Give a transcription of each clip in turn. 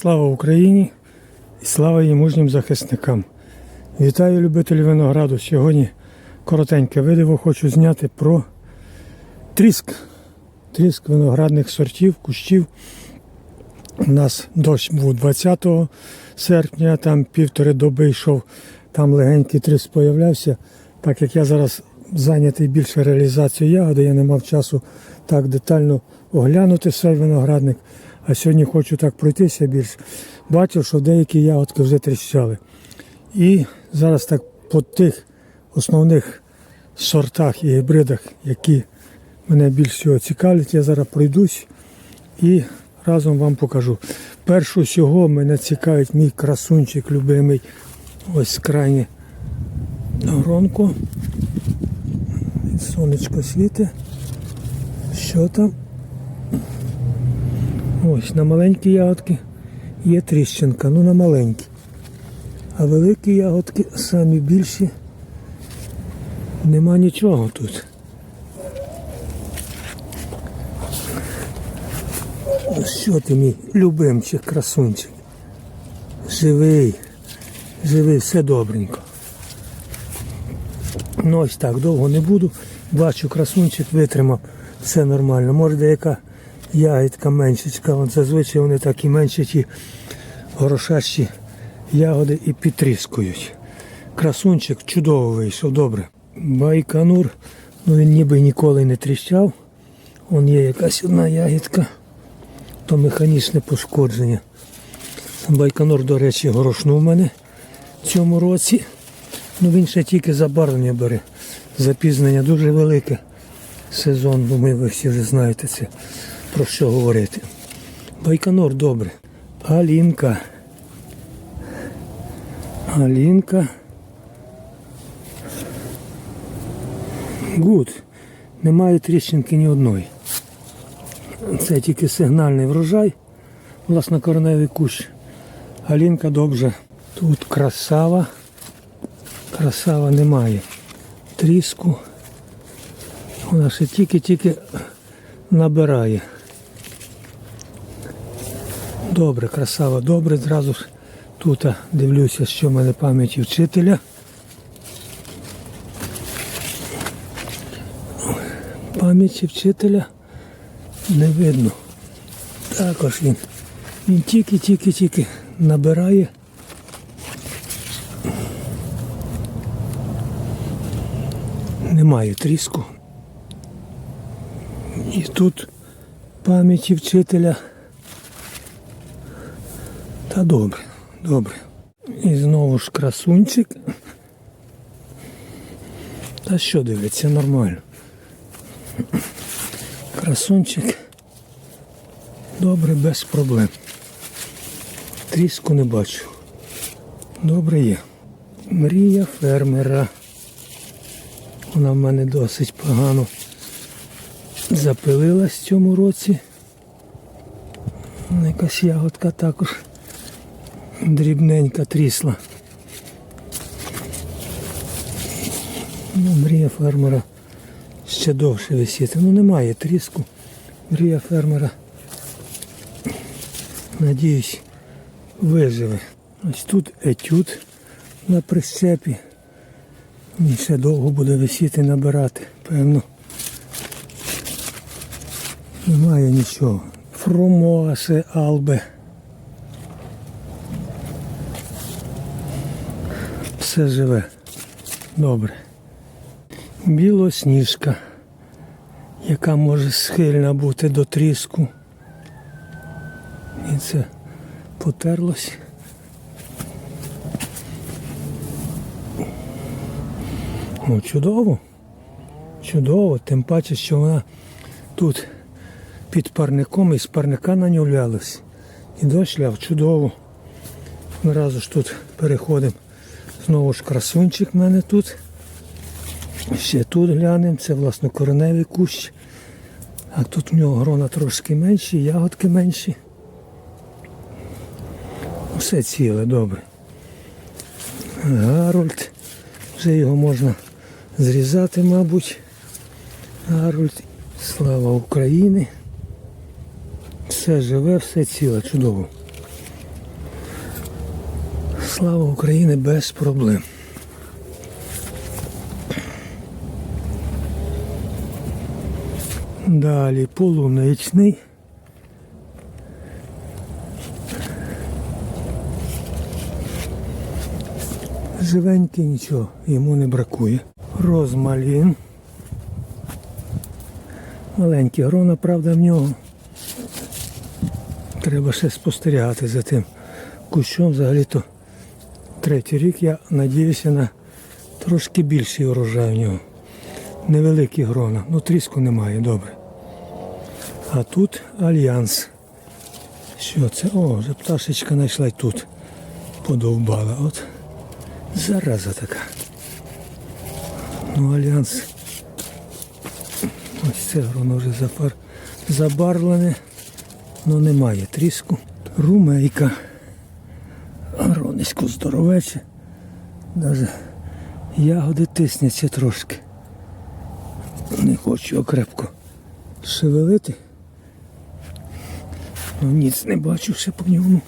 Слава Україні і слава її мужнім захисникам. Вітаю любителів винограду. Сьогодні коротеньке відео хочу зняти про тріск. Тріск виноградних сортів, кущів. У нас дощ був 20 серпня, там півтори доби йшов, там легенький тріск появлявся. Так як я зараз зайнятий більше реалізацією ягоди, я не мав часу так детально оглянути цей виноградник. А сьогодні хочу так пройтися більш. Бачив, що деякі ягодки вже тріщали. І зараз так по тих основних сортах і гібридах, які мене більш всього цікавлять, я зараз пройдусь і разом вам покажу. Першу всього мене цікавить мій красунчик любимий. Ось крайнє гронко. Сонечко світить. Що там? Ось на маленькі ягодки є тріщинка, ну на маленькі. А великі ягодки самі більші. Нема нічого тут. Що ти мій любимчик, красунчик? Живий, живий, все добренько. Ну ось так, довго не буду. Бачу, красунчик витримав, все нормально. Може деяка ягідка меншечка, От зазвичай вони такі менші, ті горошащі ягоди і підтріскують. Красунчик чудово вийшов, добре. Байканур, ну він ніби ніколи не тріщав. Вон є якась одна ягідка, то механічне пошкодження. Байконур, до речі, горошнув мене в цьому році. Ну він ще тільки забарвлення бере. Запізнення дуже велике. Сезон, думаю, ви всі вже знаєте це, про що говорити. Байконур добре. Алінка. Алінка. Гуд. Немає тріщинки ні одної. Це тільки сигнальний врожай. Власнокореневий кущ. Алінка добре. Тут красава. Красава немає. Тріску. Вона ще тільки-тільки набирає. Добре, красава, добре. Зразу ж тут дивлюся, що в мене пам'яті вчителя. Пам'яті вчителя не видно. Також він. Він тільки-тільки-тільки набирає. Немає тріску. І тут пам'яті вчителя. Та добре, добре. І знову ж красунчик. Та що дивиться, нормально. Красунчик. Добре, без проблем. Тріску не бачу. Добре є. Мрія фермера. Вона в мене досить погано запилилась в цьому році. Якась ягодка також дрібненька трісла. Ну, мрія фермера ще довше висіти. Ну немає тріску. Мрія фермера. Надіюсь, виживе. Ось тут етюд на прищепі. Він ще довго буде висіти, набирати, певно. Немає нічого. Фромоасе албе. Все живе. Добре. Білосніжка, яка може схильна бути до тріску. І це потерлось. Ну, чудово. Чудово, тим паче, що вона тут під парником і з парника на нього лялась. І дощ ляв чудово. Одразу ж тут переходимо. Знову ж красунчик в мене тут. Ще тут глянемо, це власно кореневий кущ. А тут в нього грона трошки менші, ягодки менші. Все ціле, добре. Гарольд. Вже його можна зрізати, мабуть. Гарольд. Слава Україні. Все живе, все ціле, чудово. Слава Україні без проблем. Далі полуничний. Живенький нічого, йому не бракує. Розмалін. Маленькі грона, правда, в нього. Треба ще спостерігати за тим кущом. Взагалі-то третій рік я надіюся на трошки більший урожай в нього. Невеликі грона, ну тріску немає, добре. А тут альянс. Що це? О, вже пташечка знайшла й тут. Подовбала. От. Зараза така. Ну, альянс. Ось це воно вже запар... забарвлене, але немає тріску. Румейка. Гронисько здоровече. Даже ягоди тисняться трошки. Не хочу його крепко шевелити. Ну, ніц не бачу ще по ньому.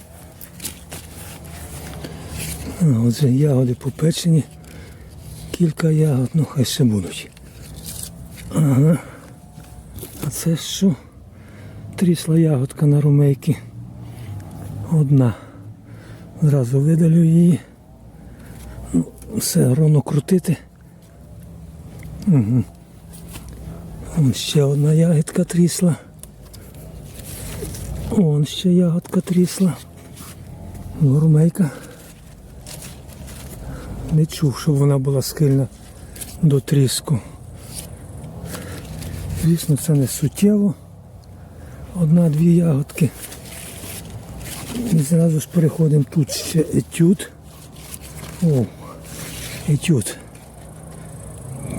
Отже, ягоди попечені. Кілька ягод, ну хай ще будуть. Ага. А це що? Трісла ягодка на румейки. Одна. Зразу видалю її. Ну, все гроно крутити. Угу. Вон ще одна ягідка трісла. Вон ще ягодка трісла. Гурмейка. Не чув, щоб вона була схильна до тріску. Звісно, це не суттєво. Одна-дві ягодки. І зразу ж переходимо тут ще етюд. О, етюд.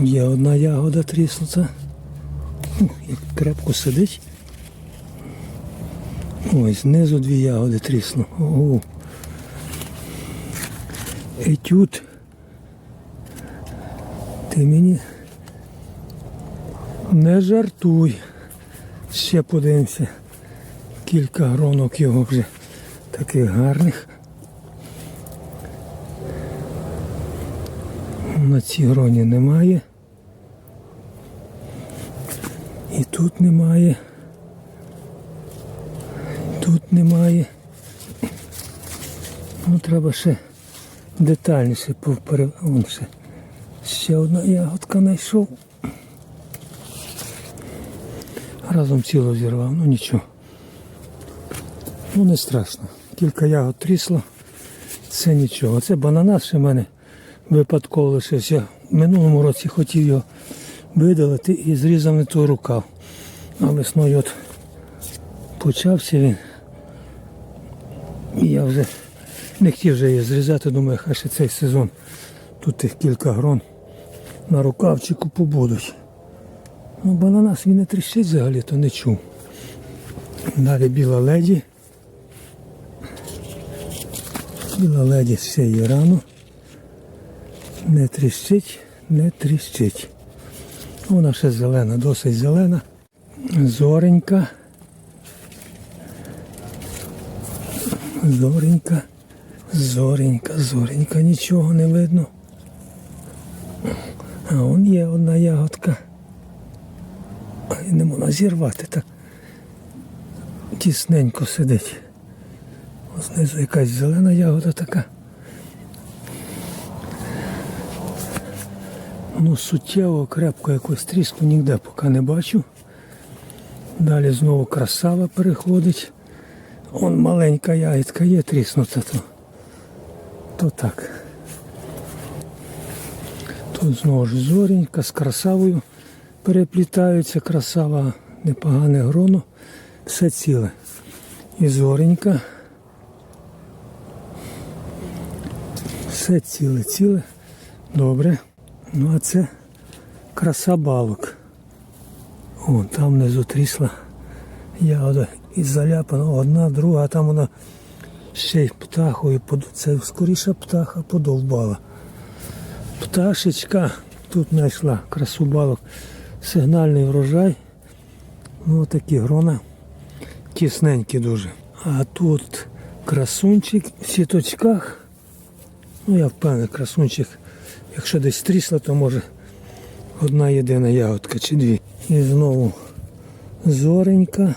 Є одна ягода тріснута. Ух, Як крепко сидить. Ой, знизу дві ягоди трісну. Ого. Етюд. Ти мені не жартуй. Ще подивимося. Кілька гронок його вже таких гарних. На цій гроні немає. І тут немає. Тут немає. Ну треба ще детальніше повпере... Ще. Ще одна ягодка знайшов. Разом ціло зірвав, ну нічого. Ну не страшно. Кілька ягод трісло. Це нічого. Це бананас ще в мене випадково лишився. В минулому році хотів його видалити і зрізав не той рукав. А весною от почався він. І я вже не хотів вже її зрізати, думаю, хай ще цей сезон. Тут тих кілька грон на рукавчику побудуть. Ну, бананас він не тріщить взагалі, то не чув. Далі біла леді. Біла леді ще є рано. Не тріщить, не тріщить. Вона ще зелена, досить зелена. Зоренька. Зоренька. Зоренька, зоренька, нічого не видно. А он є одна ягодка. Не можна зірвати так. Тісненько сидить. Знизу якась зелена ягода така. Ну, суттєво, крепко якусь тріску ніде поки не бачу. Далі знову красава переходить. Он маленька ягідка є тріснута, то, то так. Тут знову ж зорінька з красавою переплітаються. Красава, непогане гроно, все ціле. І зоренька. Все ціле, ціле. Добре. Ну а це краса балок. О, там внизу трісла ягода і заляпана. Одна, друга, а там вона ще й птахою, це скоріше птаха подовбала. Пташечка тут знайшла красу балок. Сигнальний врожай. Ну такі грона. Тісненькі дуже. А тут красунчик в сіточках. Ну я впевнений, красунчик. Якщо десь трісла, то може одна єдина ягодка чи дві. І знову зоренька.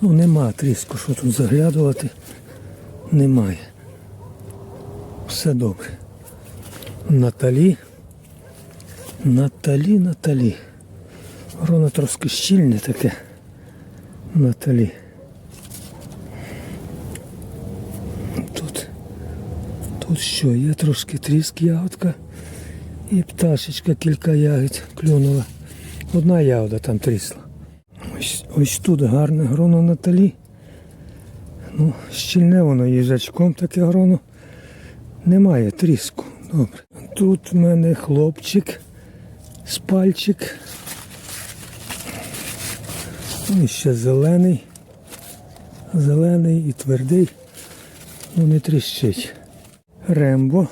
Ну нема тріску, що тут заглядувати. Немає. Все добре. Наталі. Наталі, Наталі. Гроно трошки щільне таке. Наталі. Тут, тут що, є трошки тріск ягодка. І пташечка кілька ягід клюнула. Одна ягода там трісла. Ось, ось тут гарне гроно Наталі. Ну, щільне воно їжачком таке гроно. Немає тріску. Добре. Тут в мене хлопчик, спальчик. І ще зелений. Зелений і твердий. Ну не тріщить. Рембо.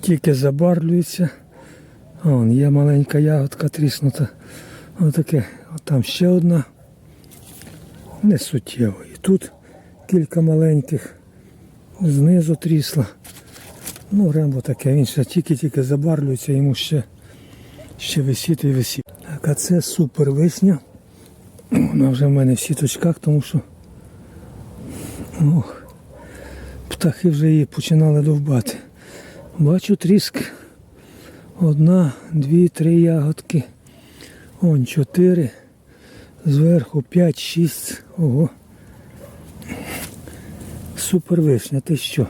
Тільки забарлюється. А Вон є маленька ягодка тріснута. Отаке. От там ще одна. Не суттєво. І тут кілька маленьких. Знизу трісла. Ну, рембо таке, він ще тільки-тільки забарлюється, йому ще, ще висіти і висіти. Так, а це супер вишня. Вона вже в мене в сіточках, тому що ох, птахи вже її починали довбати. Бачу тріск. Одна, дві, три ягодки. Он чотири. Зверху п'ять, шість. Ого. Супер вишня, ти що?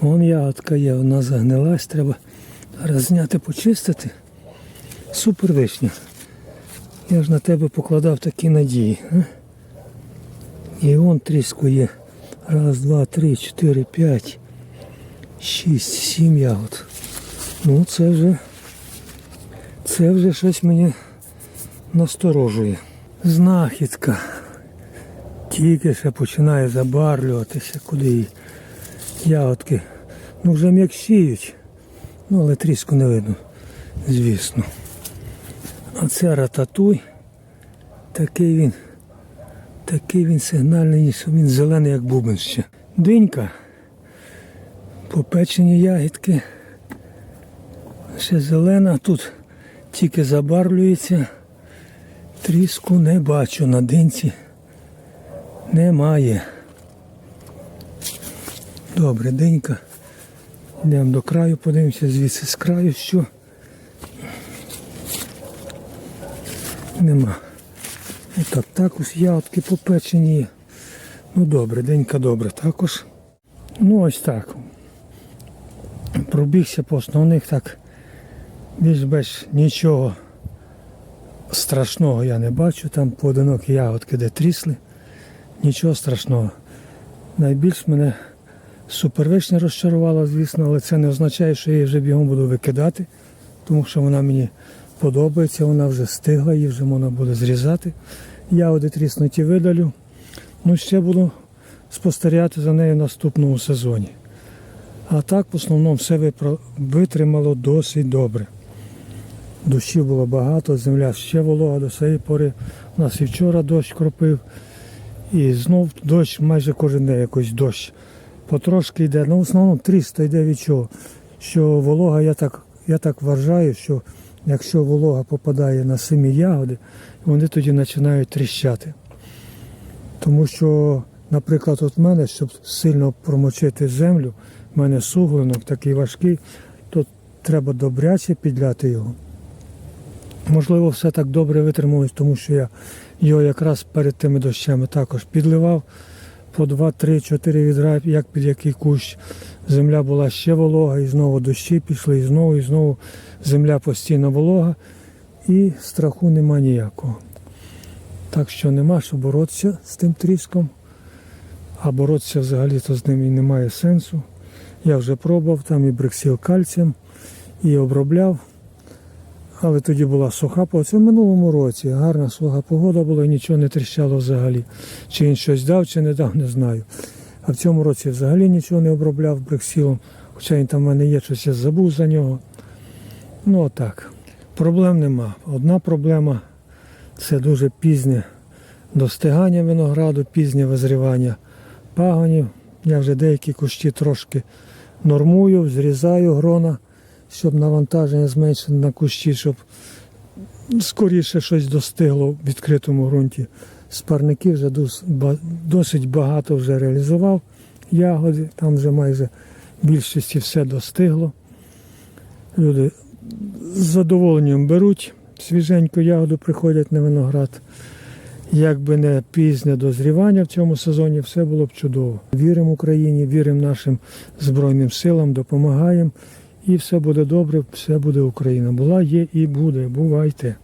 Вон ягодка є, вона загнилась, треба зараз зняти, почистити. Супер вишня. Я ж на тебе покладав такі надії. А? І вон тріску є. Раз, два, три, чотири, п'ять, шість, сім ягод. Ну це вже це вже щось мені насторожує. Знахідка. Тільки ще починає забарлюватися, куди її ягодки. Ну вже м'якшіють. Ну, але тріску не видно, звісно. А це рататуй. Такий він. Такий він сигнальний, що він зелений, як бубен ще. Динька. Попечені ягідки. Ще зелена, тут тільки забарлюється. Тріску не бачу на динці. Немає. Добре, денька. Йдемо до краю, подивимося звідси з краю, що нема. Отак, також ягодки попечені. Ну добре, денька добре також. Ну ось так. Пробігся по основних так. Більш без нічого страшного я не бачу. Там поодинокі ягодки, де трісли. Нічого страшного. Найбільш мене супервишня розчарувала, звісно, але це не означає, що я її вже бігом буду викидати, тому що вона мені подобається, вона вже стигла, її вже можна буде зрізати. Ягоди тріснуті видалю. Ну, ще буду спостерігати за нею в наступному сезоні. А так, в основному, все витримало досить добре. Дощів було багато, земля ще волога до цієї пори. У нас і вчора дощ кропив. І знов дощ майже кожен день якийсь дощ. Потрошки йде. Ну, в основному 300 йде від чого. Що волога, я так, я так вважаю, що якщо волога попадає на самі ягоди, вони тоді починають тріщати. Тому що, наприклад, от мене, щоб сильно промочити землю, в мене суглинок такий важкий, то треба добряче підляти його. Можливо, все так добре витрималось, тому що я його якраз перед тими дощами також підливав по 2, 3, 4 відра, як під який кущ. Земля була ще волога, і знову дощі пішли, і знову, і знову земля постійно волога, і страху нема ніякого. Так що нема що боротися з тим тріском, а боротися взагалі-то з ним і немає сенсу. Я вже пробував там і бриксіл кальцієм, і обробляв. Але тоді була суха. Це в минулому році. Гарна суха погода була і нічого не тріщало взагалі. Чи він щось дав, чи не дав, не знаю. А в цьому році взагалі нічого не обробляв брексілом. Хоча він там в мене є, щось я забув за нього. Ну отак. Проблем нема. Одна проблема це дуже пізнє достигання винограду, пізнє визрівання пагонів. Я вже деякі кущі трошки нормую, зрізаю грона, щоб навантаження зменшити на кущі, щоб скоріше щось достигло в відкритому ґрунті. З парників вже досить багато вже реалізував ягоди, там вже майже більшості все достигло. Люди з задоволенням беруть свіженьку ягоду, приходять на виноград. Якби не пізнє дозрівання в цьому сезоні, все було б чудово. Віримо Україні, віримо нашим Збройним силам, допомагаємо. І все буде добре, все буде Україна. Була, є і буде. Бувайте.